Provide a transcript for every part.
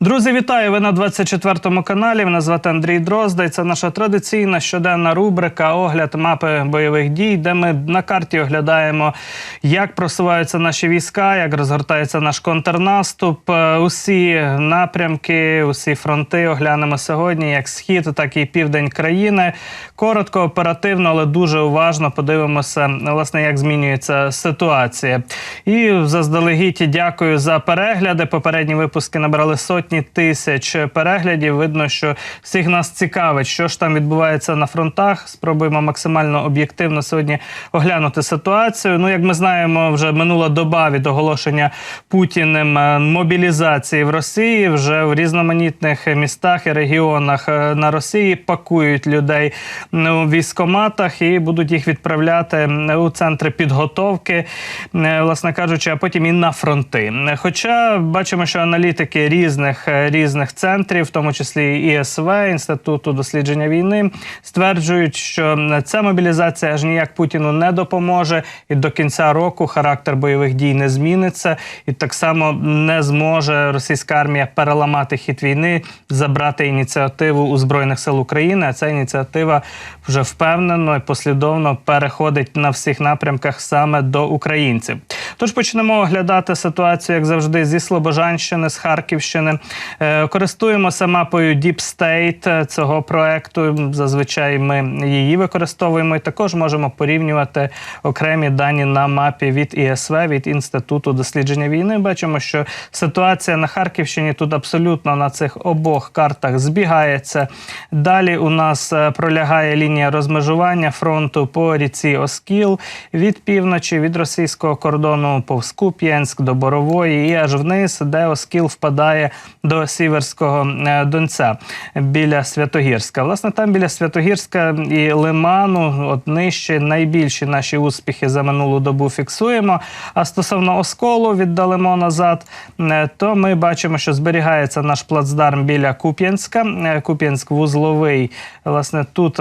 Друзі, вітаю! Ви на 24 каналі. Мене звати Андрій Дрозда. І це наша традиційна щоденна рубрика Огляд мапи бойових дій, де ми на карті оглядаємо, як просуваються наші війська, як розгортається наш контрнаступ. Е, Усі напрямки, усі фронти оглянемо сьогодні, як схід, так і південь країни. Коротко, оперативно, але дуже уважно подивимося, власне, як змінюється ситуація. І заздалегідь дякую за перегляди. Попередні випуски набрали сотні тисяч переглядів. Видно, що всіх нас цікавить, що ж там відбувається на фронтах. Спробуємо максимально об'єктивно сьогодні оглянути ситуацію. Ну, як ми знаємо, вже минула доба від оголошення Путіним е, мобілізації в Росії. Вже в різноманітних містах і регіонах е, на Росії пакують людей в військоматах і будуть їх відправляти у центри підготовки, е, власне кажучи, а потім і на фронти. Хоча бачимо, що аналітики різних е, різних центрів, в тому числі і ІСВ, інституту дослідження війни, стверджують, що ця мобілізація аж ніяк Путіну не допоможе, і до кінця року характер бойових дій не зміниться, і так само не зможе російська армія переламати хід війни, забрати ініціативу у збройних сил України. А ця ініціатива вже впевнено і послідовно переходить на всіх напрямках саме до українців. Тож почнемо оглядати ситуацію, як завжди, зі Слобожанщини, з Харківщини. Е, Користуємося мапою Deep State е, цього проекту. Зазвичай ми її використовуємо і також можемо порівнювати окремі дані на мапі від ІСВ, від Інституту дослідження війни. Бачимо, що ситуація на Харківщині тут абсолютно на цих обох картах збігається. Далі у нас е, пролягає лінія розмежування фронту по ріці Оскіл від півночі, від російського кордону повз Куп'янськ до Борової і аж вниз, де Оскіл впадає до Сіверського е, Донця біля Святогірська. Власне, там біля Святогірська і Лиману, от нижче найбільші наші успіхи за минулу добу фіксуємо. А стосовно осколу віддалимо назад, е, то ми бачимо, що зберігається наш плацдарм біля Куп'янська. Е, Куп'янськ вузловий. Власне, тут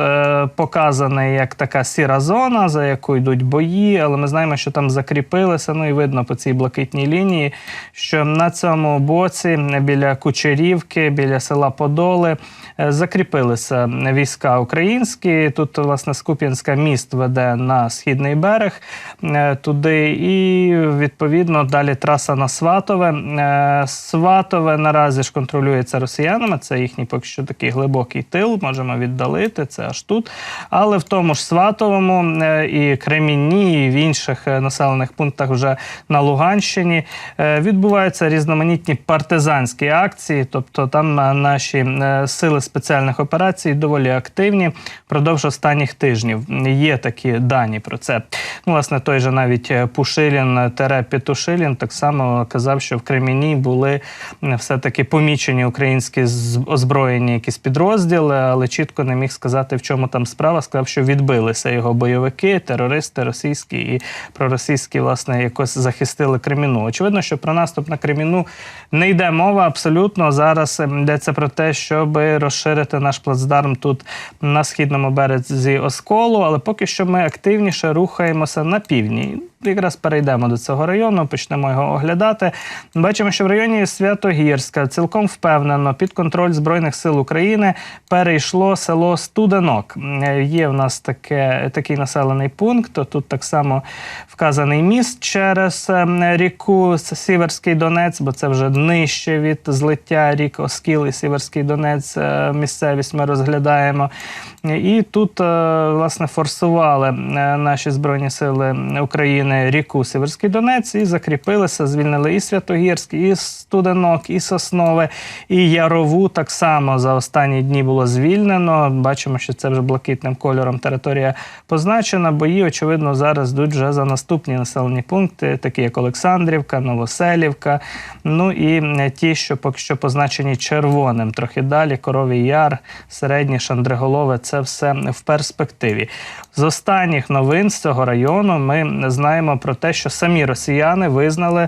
показаний як така сіра зона, за яку йдуть бої, але ми знаємо, що там закріпилися. Ну і видно по цій блакитній лінії, що на цьому боці біля Кучерівки, біля села Подоли. е, Закріпилися війська українські. Тут, власне, Скуп'янська міст веде на східний берег е, туди, і відповідно далі траса на Сватове. Е, Сватове наразі ж контролюється росіянами. Це їхній поки що такий глибокий тил. Можемо віддалити це аж тут. Але в тому ж Сватовому і Кремінні, і в інших населених пунктах вже на Луганщині е, відбуваються різноманітні партизанські акції. Тобто там е, наші е, сили спеціальних операцій доволі активні впродовж останніх тижнів. Є такі дані про це. Ну, власне, той же навіть Пушилін тере Петушилін так само казав, що в Креміні були все-таки помічені українські озброєні якісь підрозділи, але чітко не міг сказати, в чому там справа. Сказав, що відбилися його бойовики, терористи російські і проросійські, власне, якось захистили Креміну. Очевидно, що про наступ на Креміну не йде мова абсолютно. Зараз ем, йдеться про те, щоб розширити наш плацдарм тут на східному березі Осколу, але поки що ми активніше рухаємося на півдні. Якраз перейдемо до цього району, почнемо його оглядати. Бачимо, що в районі Святогірська цілком впевнено під контроль Збройних сил України перейшло село Студенок. Е, Є в нас таке, такий населений пункт. Тут так само вказаний міст через ем, ріку Сіверський Донець, бо це вже нижче від злиття рік Оскіл і Сіверський Донець. е, Місцевість ми розглядаємо. І тут, е, власне, форсували е, наші збройні сили України ріку Сіверський Донець і закріпилися, звільнили і Святогірськ, і Студенок, і Соснове, і Ярову. Так само за останні дні було звільнено. Бачимо, що це вже блакитним кольором територія позначена. Бої, очевидно, зараз йдуть вже за наступні населені пункти, такі як Олександрівка, Новоселівка. Ну і е, ті, що поки що позначені червоним. Трохи далі Коровий Яр, середнє Шандриголове це все в перспективі. З останніх новин з цього району ми знаємо про те, що самі росіяни визнали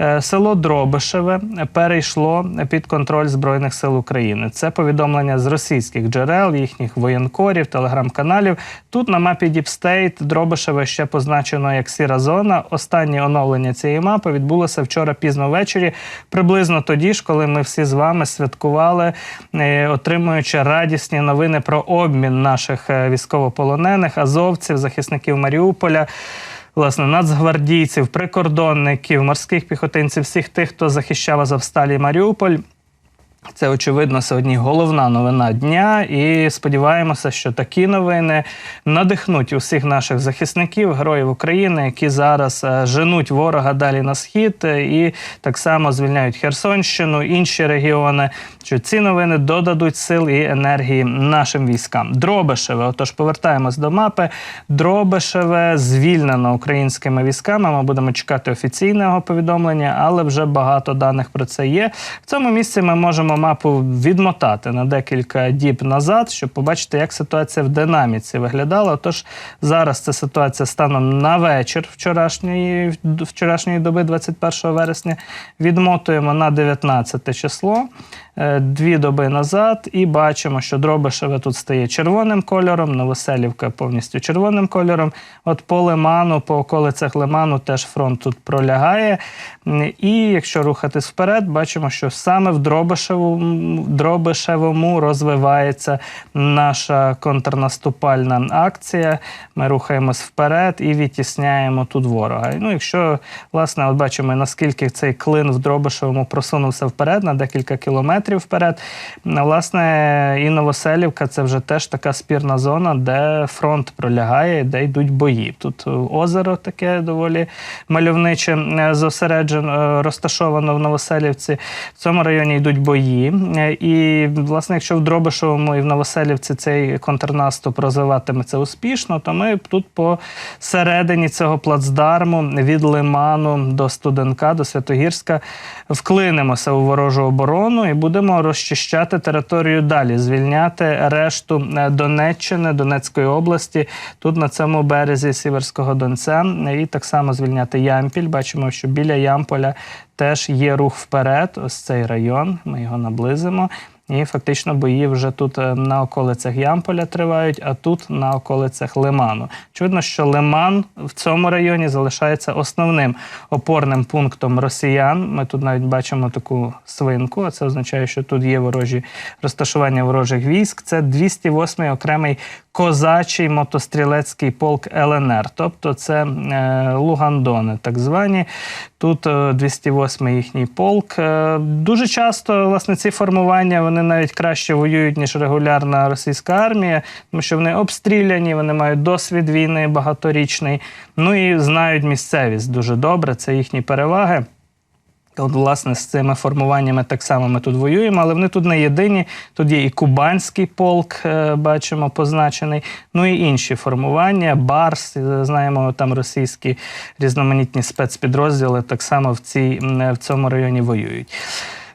е, село Дробишеве перейшло під контроль Збройних сил України. Це повідомлення з російських джерел, їхніх воєнкорів, телеграм-каналів. Тут на мапі State Дробишеве ще позначено як сіра зона. Останнє оновлення цієї мапи відбулося вчора пізно ввечері, приблизно тоді ж, коли коли ми всі з вами святкували, е, отримуючи радісні новини про обмін наших е, військовополонених, азовців, захисників Маріуполя. Власне, нацгвардійців, прикордонників, морських піхотинців, всіх тих, хто захищав Азовсталі Маріуполь. Це очевидно сьогодні головна новина дня, і сподіваємося, що такі новини надихнуть усіх наших захисників, героїв України, які зараз е, женуть ворога далі на схід е, і так само звільняють Херсонщину, інші регіони. Що ці новини додадуть сил і енергії нашим військам. Дробишеве, отож повертаємось до мапи. Дробишеве звільнено українськими військами. Ми будемо чекати офіційного повідомлення, але вже багато даних про це є. В цьому місці ми можемо мапу відмотати на декілька діб назад, щоб побачити, як ситуація в динаміці виглядала. Отож, зараз це ситуація станом на вечір вчорашньої, вчорашньої доби, 21 вересня. Відмотуємо на 19 число. Е, Дві доби назад, і бачимо, що Дробишеве тут стає червоним кольором, Новоселівка повністю червоним кольором. От по Лиману, по околицях Лиману теж фронт тут пролягає. І якщо рухатись вперед, бачимо, що саме в Дробишевому, Дробишевому розвивається наша контрнаступальна акція. Ми рухаємось вперед і відтісняємо тут ворога. Ну, якщо, власне, от бачимо, наскільки цей клин в Дробишевому просунувся вперед на декілька кілометрів вперед. Власне, і Новоселівка це вже теж така спірна зона, де фронт пролягає, де йдуть бої. Тут е, озеро таке доволі мальовниче е, зосереджено, е, розташовано в Новоселівці. В цьому районі йдуть бої. І, власне, якщо в Дробишевому і в Новоселівці цей контрнаступ розвиватиметься успішно, то ми тут по середині цього плацдарму від Лиману до Студенка, до Святогірська вклинемося у ворожу оборону і будемо розчищати територію далі, звільняти решту е, Донеччини, Донецької області, тут на цьому березі Сіверського Донця, і так само звільняти Ямпіль. Бачимо, що біля Ямполя теж є рух вперед. Ось цей район. Ми його наблизимо. І фактично бої вже тут е, на околицях Ямполя тривають, а тут на околицях Лиману. Очевидно, що Лиман в цьому районі залишається основним опорним пунктом росіян. Ми тут навіть бачимо таку свинку. а Це означає, що тут є ворожі розташування ворожих військ. Це 208-й окремий козачий мотострілецький полк ЛНР, тобто це е, Лугандони, так звані. Тут е, 208-й їхній полк. Е, дуже часто власне ці формування вони навіть краще воюють ніж регулярна російська армія, тому що вони обстріляні, вони мають досвід війни багаторічний. Ну і знають місцевість дуже добре. Це їхні переваги. От, власне, з цими формуваннями так само ми тут воюємо, але вони тут не єдині. Тут є і Кубанський полк, е, бачимо, позначений, ну і інші формування. Барс, е, знаємо, там російські різноманітні спецпідрозділи так само в, цій, в цьому районі воюють.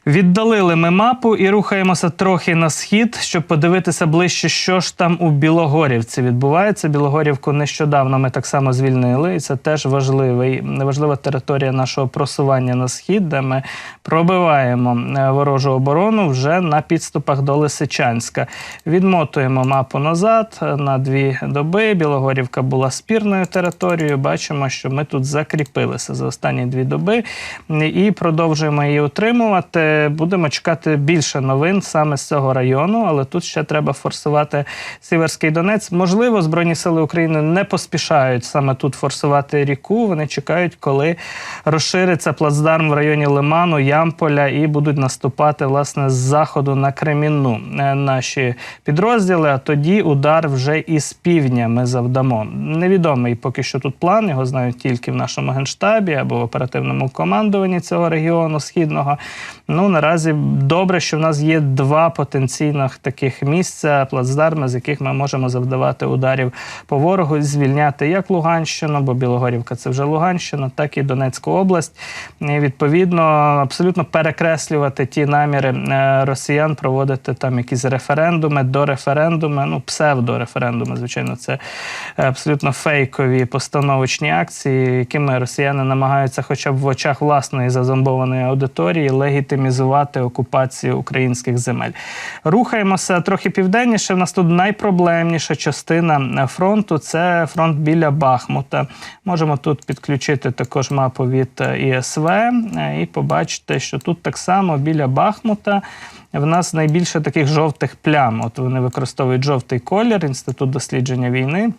Віддалили ми мапу і рухаємося трохи на схід, щоб подивитися ближче, що ж там у Білогорівці відбувається. Білогорівку нещодавно ми так само звільнили, і це теж важливий, важлива територія нашого просування на схід, де ми пробиваємо е, ворожу оборону вже на підступах до Лисичанська. Відмотуємо мапу назад е, на дві доби. Білогорівка була спірною територією. Бачимо, що ми тут закріпилися за останні дві доби і продовжуємо її утримувати. Будемо чекати більше новин саме з цього району, але тут ще треба форсувати Сіверський Донець. Можливо, Збройні Сили України не поспішають саме тут форсувати ріку. Вони чекають, коли розшириться плацдарм в районі Лиману, Ямполя і будуть наступати власне з заходу на Кремінну е, наші підрозділи. А тоді удар вже із півдня ми завдамо. Невідомий поки що тут план. Його знають тільки в нашому генштабі або в оперативному командуванні цього регіону східного. Ну наразі добре, що в нас є два потенційних таких місця, плацдарми, з яких ми можемо завдавати ударів по ворогу, звільняти як Луганщину, бо Білогорівка це вже Луганщина, так і Донецьку область. І відповідно абсолютно перекреслювати ті наміри е, росіян, проводити там якісь референдуми, до референдуми, ну псевдореферендуми, звичайно, це абсолютно фейкові постановочні акції, якими росіяни намагаються, хоча б в очах власної зазомбованої аудиторії, легітимізувати легалізувати окупацію українських земель. Рухаємося трохи південніше. В нас тут найпроблемніша частина фронту це фронт біля Бахмута. Можемо тут підключити також мапу від ІСВ е, і побачити, що тут так само біля Бахмута. В нас найбільше таких жовтих плям. От вони використовують жовтий колір, інститут дослідження війни.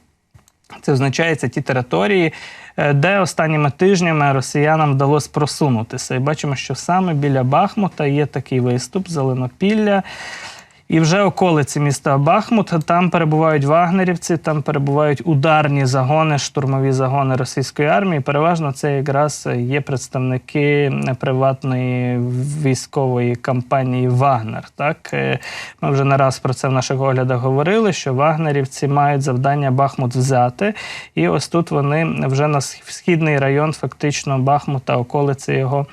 Це означає це ті території, е, де останніми тижнями росіянам вдалося просунутися. І бачимо, що саме біля Бахмута є такий виступ, Зеленопілля. І вже околиці міста Бахмут там перебувають вагнерівці, там перебувають ударні загони, штурмові загони російської армії. Переважно це якраз є представники приватної військової компанії Вагнер. Так е, ми вже не раз про це в наших оглядах говорили. Що вагнерівці мають завдання Бахмут взяти, і ось тут вони вже на східний район, фактично Бахмута, околиці його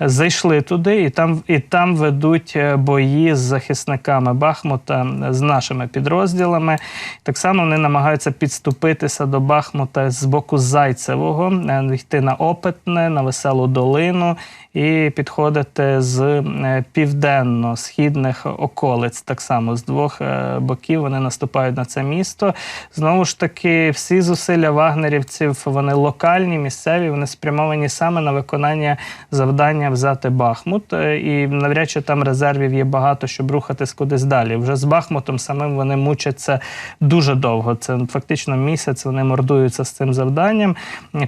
зайшли туди, і там і там ведуть е, бої з захисниками Бахмута з нашими підрозділами. Так само вони намагаються підступитися до Бахмута з боку Зайцевого, е, йти на Опитне, на Веселу долину і підходити з е, південно-східних околиць. Так само з двох боків вони наступають на це місто. Знову ж таки, всі зусилля вагнерівців вони локальні, місцеві, вони спрямовані саме на виконання завдання взяти Бахмут, е, і навряд чи там резервів є багато, щоб рухатись кудись далі. Вже з Бахмутом самим вони мучаться дуже довго. Це фактично місяць. Вони мордуються з цим завданням,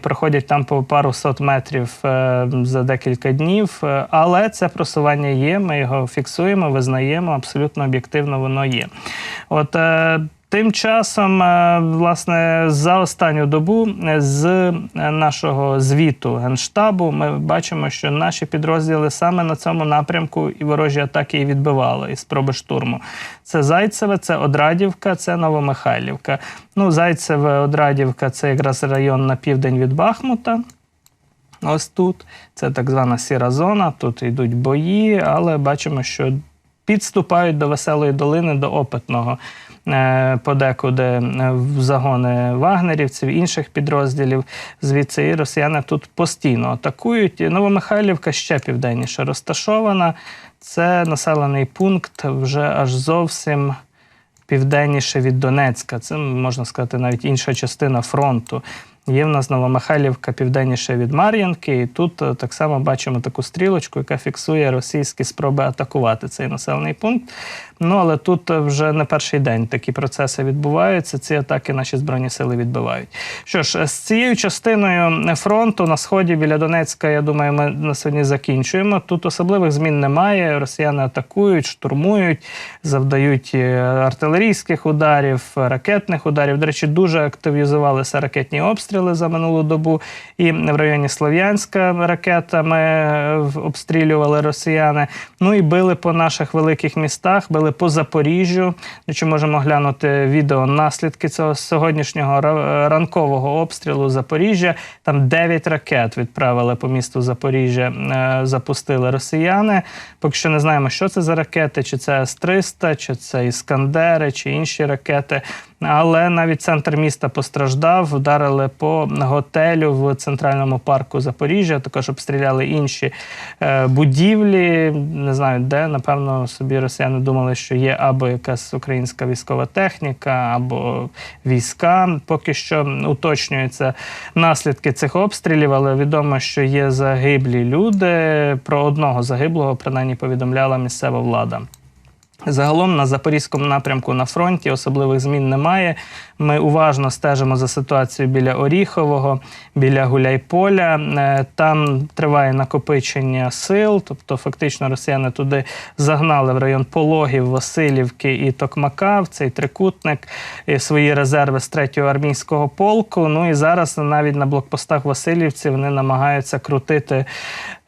проходять там по пару сот метрів е, за декілька днів. Е, але це просування є. Ми його фіксуємо, визнаємо. Абсолютно об'єктивно воно є. От Тим часом, е, власне, за останню добу е, з е, нашого звіту генштабу ми бачимо, що наші підрозділи саме на цьому напрямку і ворожі атаки і відбивали і спроби штурму. Це Зайцеве, це Одрадівка, це Новомихайлівка. Ну, Зайцеве, Одрадівка це якраз район на південь від Бахмута. Ось тут це так звана сіра зона. Тут йдуть бої, але бачимо, що підступають до веселої долини, до опитного. Е, подекуди е, в загони вагнерівців, інших підрозділів. Звідси і росіяни тут постійно атакують. Новомихайлівка ще південніше розташована. Це населений пункт вже аж зовсім. Південніше від Донецька, це можна сказати навіть інша частина фронту. Є в нас Новомихайлівка південніше від Мар'їнки, і тут е, так само бачимо таку стрілочку, яка фіксує російські спроби атакувати цей населений пункт. Ну але тут вже не перший день такі процеси відбуваються. Ці атаки наші збройні сили відбивають. Що ж, з цією частиною фронту на сході біля Донецька, я думаю, ми на сьогодні закінчуємо. Тут особливих змін немає. Росіяни атакують, штурмують, завдають е, артилерійських ударів, ракетних ударів. До речі, дуже активізувалися ракетні обстріли за минулу добу. І в районі Слов'янська ракетами е, обстрілювали росіяни. Ну і били по наших великих містах. били по Запоріжжю. Чи можемо глянути відео наслідки цього сьогоднішнього ранкового обстрілу Запоріжжя? Там 9 ракет відправили по місту Запоріжжя, е, запустили росіяни. Поки що не знаємо, що це за ракети, чи це С-300, чи це Іскандери, чи інші ракети. Але навіть центр міста постраждав, вдарили по готелю в центральному парку Запоріжжя. Також обстріляли інші е, будівлі. Не знаю, де напевно собі росіяни думали, що є або якась українська військова техніка, або війська. Поки що уточнюються наслідки цих обстрілів, але відомо, що є загиблі люди. Про одного загиблого принаймні повідомляла місцева влада. Загалом на запорізькому напрямку на фронті особливих змін немає. Ми уважно стежимо за ситуацією біля Оріхового, біля Гуляйполя. Е, там триває накопичення сил, тобто фактично росіяни туди загнали в район Пологів, Васильівки і Токмака в цей трикутник і свої резерви з 3-го армійського полку. Ну і зараз навіть на блокпостах Васильівці вони намагаються крутити,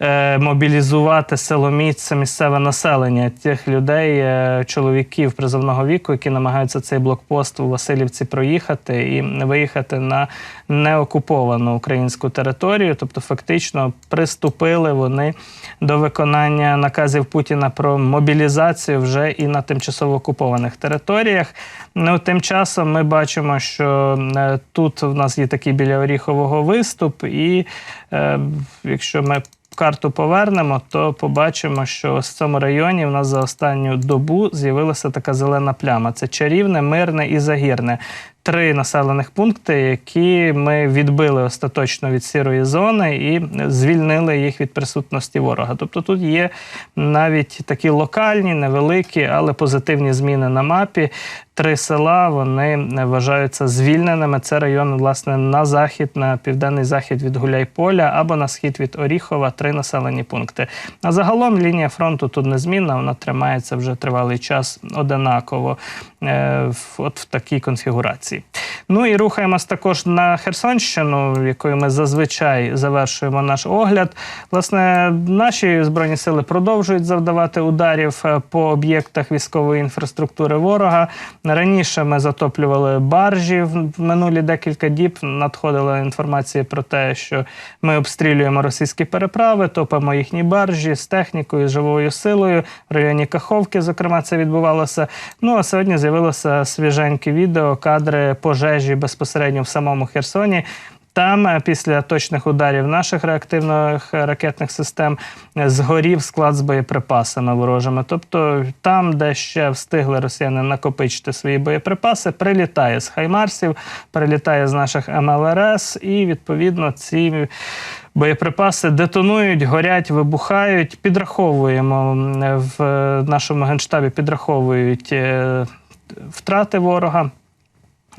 е, мобілізувати силоміць місцеве населення тих людей, е, чоловіків призовного віку, які намагаються цей блокпост у Васильівці проїхати і виїхати на неокуповану українську територію, тобто фактично приступили вони до виконання наказів Путіна про мобілізацію вже і на тимчасово окупованих територіях. Ну тим часом ми бачимо, що е, тут в нас є такий біля Оріхового виступ, і е, якщо ми карту повернемо, то побачимо, що ось в цьому районі в нас за останню добу з'явилася така зелена пляма. Це чарівне, мирне і загірне. Три населених пункти, які ми відбили остаточно від сірої зони і звільнили їх від присутності ворога. Тобто тут є навіть такі локальні, невеликі, але позитивні зміни на мапі. Три села вони вважаються звільненими. Це район, власне, на захід, на південний захід від Гуляйполя або на схід від Оріхова. Три населені пункти. А загалом лінія фронту тут незмінна, вона тримається вже тривалий час одинаково е, от в такій конфігурації. Ну і рухаємось також на Херсонщину, якою ми зазвичай завершуємо наш огляд. Власне, наші збройні сили продовжують завдавати ударів е, по об'єктах військової інфраструктури ворога. Раніше ми затоплювали баржі в минулі декілька діб. Надходила інформація про те, що ми обстрілюємо російські переправи, топимо їхні баржі з технікою, з живою силою. В районі Каховки, зокрема, це відбувалося. Ну а сьогодні з'явилося свіженьке відео, кадри пожежі безпосередньо в самому Херсоні. Там е, після точних ударів наших реактивних е, ракетних систем е, згорів склад з боєприпасами ворожими. Тобто там, де ще встигли росіяни накопичити свої боєприпаси, прилітає з Хаймарсів, прилітає з наших МЛРС, і відповідно ці. Боєприпаси детонують, горять, вибухають. Підраховуємо в нашому генштабі, підраховують втрати ворога.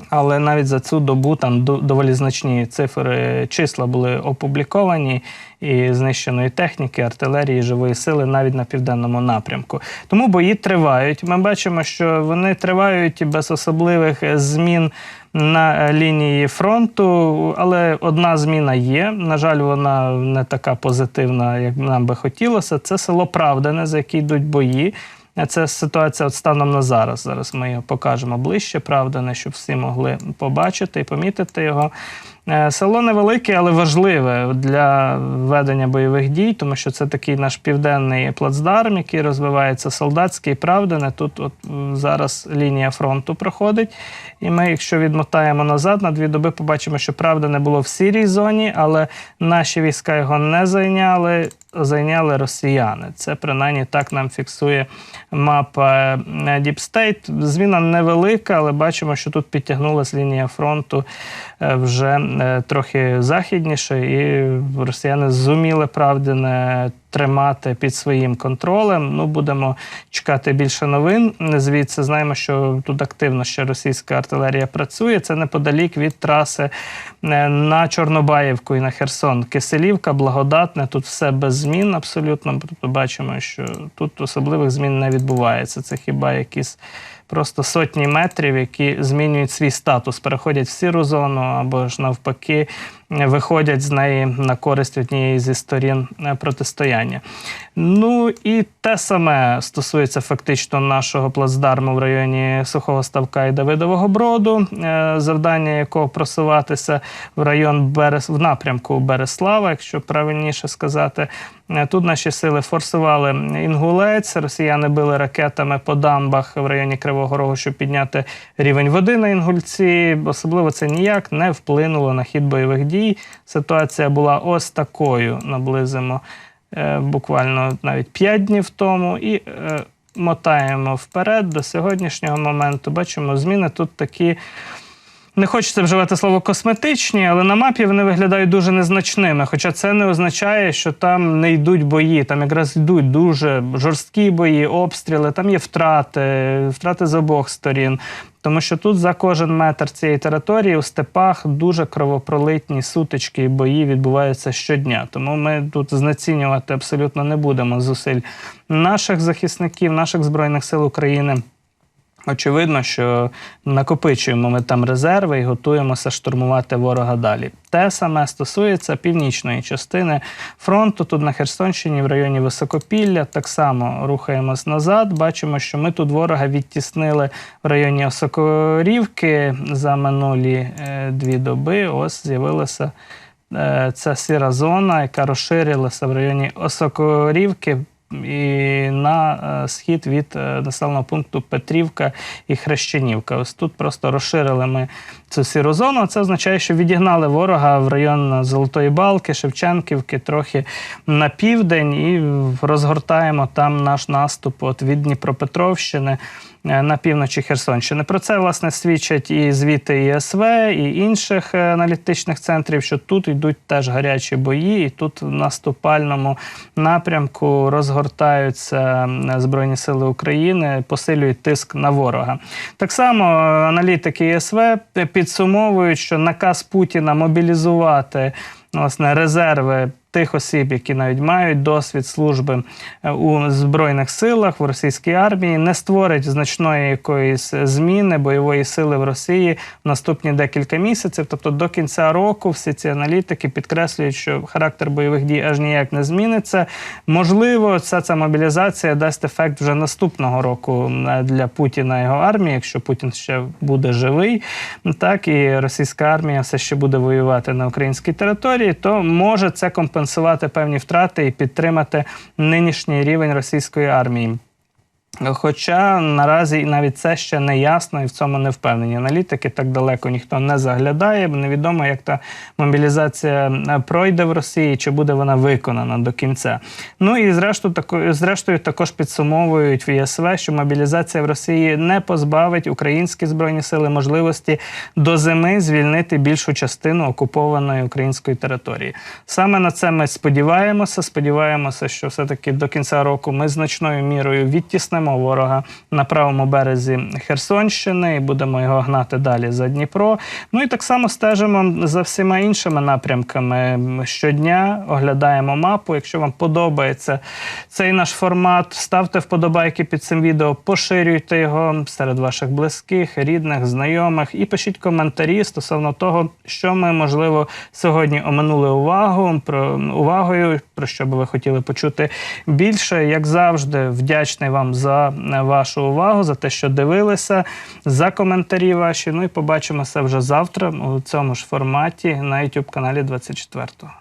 Але навіть за цю добу там доволі значні цифри числа були опубліковані і знищеної техніки, артилерії, живої сили навіть на південному напрямку. Тому бої тривають. Ми бачимо, що вони тривають без особливих змін. На лінії фронту, але одна зміна є. На жаль, вона не така позитивна, як нам би хотілося. Це село Правдане, за яке йдуть бої. Це ситуація от станом на зараз. Зараз ми його покажемо ближче, правда, не щоб всі могли побачити і помітити його. Е, Село невелике, але важливе для ведення бойових дій, тому що це такий наш південний плацдарм, який розвивається солдатський, правдане. Тут от зараз лінія фронту проходить. І ми, якщо відмотаємо назад на дві доби, побачимо, що правда не було в сірій зоні, але наші війська його не зайняли. Зайняли росіяни. Це принаймні так нам фіксує мапа е, Deep State. Зміна невелика, але бачимо, що тут підтягнулася лінія фронту е, вже трохи західніше, і росіяни зуміли правди не тримати під своїм контролем. Ну, будемо чекати більше новин. Звідси знаємо, що тут активно ще російська артилерія працює. Це неподалік від траси е, на Чорнобаївку і на Херсон. Киселівка, благодатне. Тут все без змін абсолютно. Тобто бачимо, що тут особливих змін не відбувається. Це хіба якісь. Просто сотні метрів, які змінюють свій статус, переходять в сіру зону або ж навпаки виходять з неї на користь однієї зі сторін е, протистояння. Ну і те саме стосується фактично нашого плацдарму в районі Сухого Ставка і Давидового Броду, е, завдання якого просуватися в район Берес в напрямку Береслава, якщо правильніше сказати. Е, Тут наші сили форсували інгулець. Росіяни били ракетами по дамбах в районі Кривого Рогу, щоб підняти рівень води на інгульці. Особливо це ніяк не вплинуло на хід бойових дій. Ситуація була ось такою. Наблизимо е, буквально навіть 5 днів тому. І е, мотаємо вперед до сьогоднішнього моменту. Бачимо, зміни тут такі. Не хочеться вживати слово косметичні, але на мапі вони виглядають дуже незначними. Хоча це не означає, що там не йдуть бої. Там якраз йдуть дуже жорсткі бої, обстріли, там є втрати, втрати з обох сторін. Тому що тут за кожен метр цієї території у степах дуже кровопролитні сутички і бої відбуваються щодня. Тому ми тут знецінювати абсолютно не будемо зусиль наших захисників, наших збройних сил України. Очевидно, що накопичуємо ми там резерви і готуємося штурмувати ворога далі. Те саме стосується північної частини фронту. Тут на Херсонщині, в районі Високопілля, так само рухаємось назад. Бачимо, що ми тут ворога відтіснили в районі Осокорівки за минулі е, дві доби. Ось з'явилася е, ця сіра зона, яка розширилася в районі Осокорівки і на е, схід від е, населеного пункту Петрівка і Хрещенівка. Ось тут просто розширили ми цю сіру зону. Це означає, що відігнали ворога в район Золотої Балки, Шевченківки, трохи на південь, і розгортаємо там наш наступ от від Дніпропетровщини. Е, На півночі Херсонщини. Про це власне свідчать і звіти ІСВ, і інших е, аналітичних центрів, що тут йдуть теж гарячі бої, і тут в наступальному напрямку розгортаються Збройні Сили України, посилюють тиск на ворога. Так само е, аналітики ІСВ підсумовують, що наказ Путіна мобілізувати власне резерви тих осіб, які навіть мають досвід служби е, у збройних силах в російській армії, не створить значної якоїсь зміни бойової сили в Росії в наступні декілька місяців. Тобто до кінця року всі ці аналітики підкреслюють, що характер бойових дій аж ніяк не зміниться. Можливо, ця ця мобілізація дасть ефект вже наступного року е, для Путіна і його армії, якщо Путін ще буде живий, так і російська армія все ще буде воювати на українській території, то може це компенсувати певні втрати і підтримати нинішній рівень російської армії. Хоча наразі навіть це ще не ясно і в цьому не впевнені аналітики. Так далеко ніхто не заглядає, бо невідомо, як та мобілізація е, пройде в Росії, чи буде вона виконана до кінця. Ну і зрештою, тако, зрештою також підсумовують в ЄСВ, що мобілізація в Росії не позбавить українські збройні сили можливості до зими звільнити більшу частину окупованої української території. Саме на це ми сподіваємося. Сподіваємося, що все-таки до кінця року ми значною мірою відтіснемо ворога на правому березі Херсонщини і будемо його гнати далі за Дніпро. Ну і так само стежимо за всіма іншими напрямками. Щодня оглядаємо мапу. Якщо вам подобається цей наш формат, ставте вподобайки під цим відео, поширюйте його серед ваших близьких, рідних, знайомих і пишіть коментарі стосовно того, що ми можливо сьогодні оминули увагу про увагою, про що би ви хотіли почути більше. Як завжди, вдячний вам за за е, вашу увагу, за те, що дивилися, за коментарі ваші. Ну і побачимося вже завтра у цьому ж форматі на YouTube каналі 24-го.